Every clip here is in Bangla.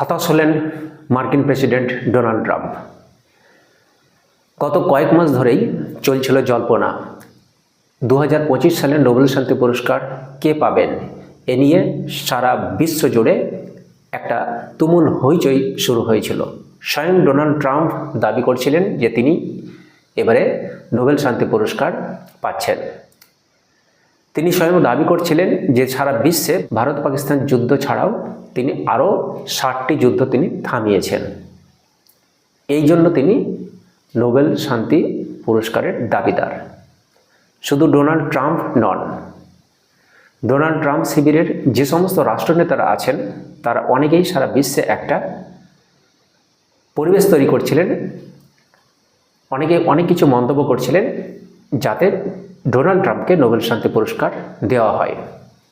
হতাশ হলেন মার্কিন প্রেসিডেন্ট ডোনাল্ড ট্রাম্প। গত কয়েক মাস ধরেই চলছিল জল্পনা। দু হাজার পঁচিশ সালে নোবেল শান্তি পুরস্কার কে পাবেন? এ নিয়ে সারা বিশ্ব জুড়ে একটা তুমুল হইচই শুরু হয়েছিল। স্বয়ং ডোনাল্ড ট্রাম্প দাবি করছিলেন যে তিনি এবারে নোবেল শান্তি পুরস্কার পাচ্ছেন। তিনি স্বয়ং দাবি করছিলেন যে সারা বিশ্বে ভারত পাকিস্তান যুদ্ধ ছাড়াও তিনি আরও ষাটটি যুদ্ধ তিনি থামিয়েছেন। এই জন্য তিনি নোবেল শান্তি পুরস্কারের দাবিদার। শুধু ডোনাল্ড ট্রাম্প নন, ডোনাল্ড ট্রাম্প শিবিরের যে সমস্ত রাষ্ট্রনেতারা আছেন, তারা অনেকেই সারা বিশ্বে একটা পরিবেশ তৈরি করছিলেন। অনেকে অনেক কিছু মন্তব্য করছিলেন যাতে ডোনাল্ড ট্রাম্পকে নোবেল শান্তি পুরস্কার দেওয়া হয়।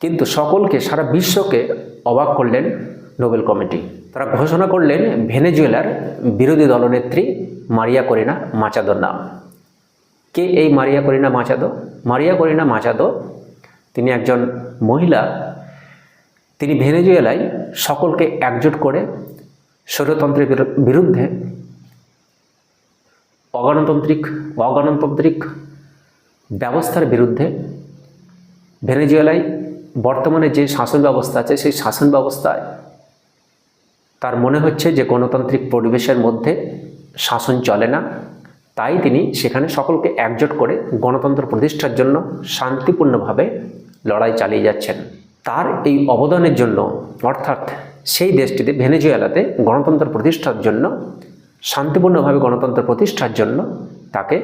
কিন্তু সকলকে, সারা বিশ্বকে অবাক করলেন নোবেল কমিটি। তারা ঘোষণা করলেন ভেনেজুয়েলার বিরোধী দলনেত্রী মারিয়া করিনা মাচাদোর নাম। কে এই মারিয়া করিনা মাচাদো? মারিয়া করিনা মাচাদো তিনি একজন মহিলা। তিনি ভেনেজুয়েলায় সকলকে একজোট করে স্বৈরতন্ত্রের বিরু- বিরুদ্ধে অগণতান্ত্রিক অগণতান্ত্রিক ব্যবস্থার বিরুদ্ধে ভেনেজুয়েলায় বর্তমানে যে শাসন ব্যবস্থা আছে, সেই শাসন ব্যবস্থায় তার মনে হচ্ছে যে গণতান্ত্রিক পরিবেশের মধ্যে শাসন চলে না। তাই তিনি সেখানে সকলকে একজোট করে গণতন্ত্র প্রতিষ্ঠার জন্য শান্তিপূর্ণভাবে লড়াই চালিয়ে যাচ্ছেন। তার এই অবদানের জন্য, অর্থাৎ সেই দেশটিতে, ভেনেজুয়েলাতে গণতন্ত্র প্রতিষ্ঠার জন্য, শান্তিপূর্ণভাবে গণতন্ত্র প্রতিষ্ঠার জন্য তাকে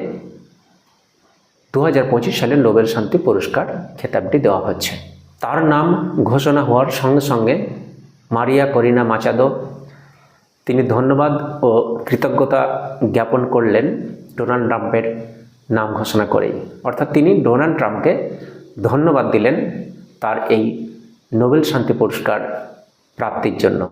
দু হাজার পঁচিশ সালে নোবেল শান্তি পুরস্কার খেতাবটি দেওয়া হচ্ছে। তার নাম ঘোষণা হওয়ার সঙ্গে সঙ্গে মারিয়া করিনা মাচাদো। তিনি ধন্যবাদ ও কৃতজ্ঞতা জ্ঞাপন করলেন ডোনাল্ড ট্রাম্পের নাম ঘোষণা করেই। অর্থাৎ তিনি ডোনাল্ড ট্রাম্পকে ধন্যবাদ দিলেন তার এই নোবেল শান্তি পুরস্কার প্রাপ্তির জন্য।